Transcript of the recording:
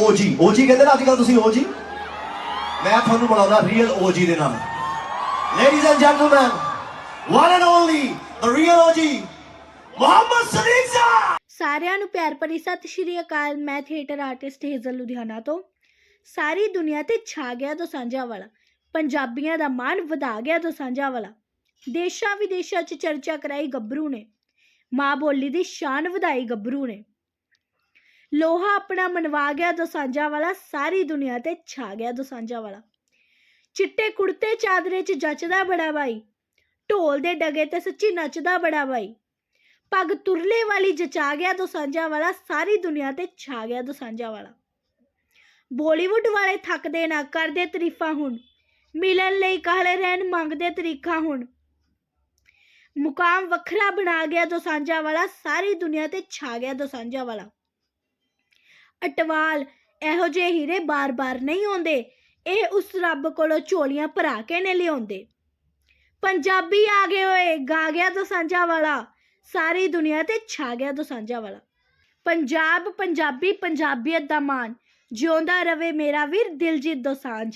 OG OG ਕਹਿੰਦੇ ਨਾ ਅੱਜ ਕੱਲ ਤੁਸੀਂ ਓਜੀ ਮੈਂ ਤੁਹਾਨੂੰ ਬੁਲਾਉਂਦਾ ਰੀਅਲ ਓਜੀ ਦੇ ਨਾਲ। Ladies and gentleman one and only the real OG Muhammad Saleem ਸਾਰਿਆਂ ਨੂੰ ਪਿਆਰ ਭਰੀ ਸਤਿ ਸ਼੍ਰੀ ਅਕਾਲ। ਮੈਂ ਥੀਏਟਰ ਆਰਟਿਸਟ ਹੇਜ਼ਲ ਲੁਧਿਆਣਾ ਤੋਂ। ਸਾਰੀ ਦੁਨੀਆ ਤੇ ਛਾ ਗਿਆ ਦੋਸਾਂਝਾ ਵਾਲਾ। ਪੰਜਾਬੀਆਂ ਦਾ ਮਾਣ ਵਧਾ ਗਿਆ ਦੋਸਾਂਝਾ ਵਾਲਾ। ਦੇਸ਼ਾਂ ਵਿਦੇਸ਼ਾਂ 'ਚ ਚਰਚਾ ਕਰਾਈ ਗੱਭਰੂ ਨੇ। ਮਾਂ ਬੋਲੀ ਦੀ ਸ਼ਾਨ ਵਧਾਈ ਗੱਭਰੂ ਨੇ। ਲੋਹਾ ਆਪਣਾ ਮਨਵਾ ਗਿਆ ਦੋਸਾਂਝਾ ਵਾਲਾ, ਸਾਰੀ ਦੁਨੀਆ ਤੇ ਛਾ ਗਿਆ ਦੋਸਾਂਝਾ ਵਾਲਾ। ਚਿੱਟੇ ਕੁੜਤੇ ਚਾਦਰੇ 'ਚ ਜੱਚਦਾ ਬੜਾ ਬਾਈ, ਢੋਲ ਦੇ ਡਗੇ ਤੇ ਸੱਚੀ ਨੱਚਦਾ ਬੜਾ ਬਾਈ। ਪੱਗ ਤੁਰਲੇ ਵਾਲੀ ਜਚਾ ਗਿਆ ਦੋਸਾਂਝਾ ਵਾਲਾ, ਸਾਰੀ ਦੁਨੀਆ ਤੇ ਛਾ ਗਿਆ ਦੋਸਾਂਝਾ ਵਾਲਾ। ਬਾਲੀਵੁੱਡ ਵਾਲੇ ਥੱਕਦੇ ਨਾ ਕਰਦੇ ਤਾਰੀਫਾਂ ਹੁਣ, ਮਿਲਣ ਲਈ ਕਾਹਲੇ ਰਹਿਣ ਮੰਗਦੇ ਤਰੀਕਾ ਹੁਣ। ਮੁਕਾਮ ਵੱਖਰਾ ਬਣਾ ਗਿਆ ਦੋਸਾਂਝਾ ਵਾਲਾ, ਸਾਰੀ ਦੁਨੀਆ ਤੇ ਛਾ ਗਿਆ ਦੋਸਾਂਝਾ ਵਾਲਾ। ਅਟਵਾਲ ਇਹੋ ਜਿਹੇ ਹੀਰੇ ਬਾਰ-ਬਾਰ ਨਹੀਂ ਆਉਂਦੇ। ਇਹ ਉਸ ਰੱਬ ਕੋਲੋਂ ਝੋਲੀਆਂ ਭਰਾ ਕੇ ਨੇ ਲਿਆਉਂਦੇ। ਪੰਜਾਬੀ ਆ ਗਏ ਓਏ, ਗਾ ਗਿਆ ਦੋਸਾਂਝਾ ਵਾਲਾ। ਸਾਰੀ ਦੁਨੀਆ ਤੇ ਛਾ ਗਿਆ ਦੋਸਾਂਝਾ ਵਾਲਾ। ਪੰਜਾਬ, ਪੰਜਾਬੀ, ਪੰਜਾਬੀਅਤ ਦਾ ਮਾਣ। ਜਿਉਂਦਾ ਰਵੇ ਮੇਰਾ ਵੀਰ ਦਿਲਜੀਤ ਦੋਸਾਂਝ।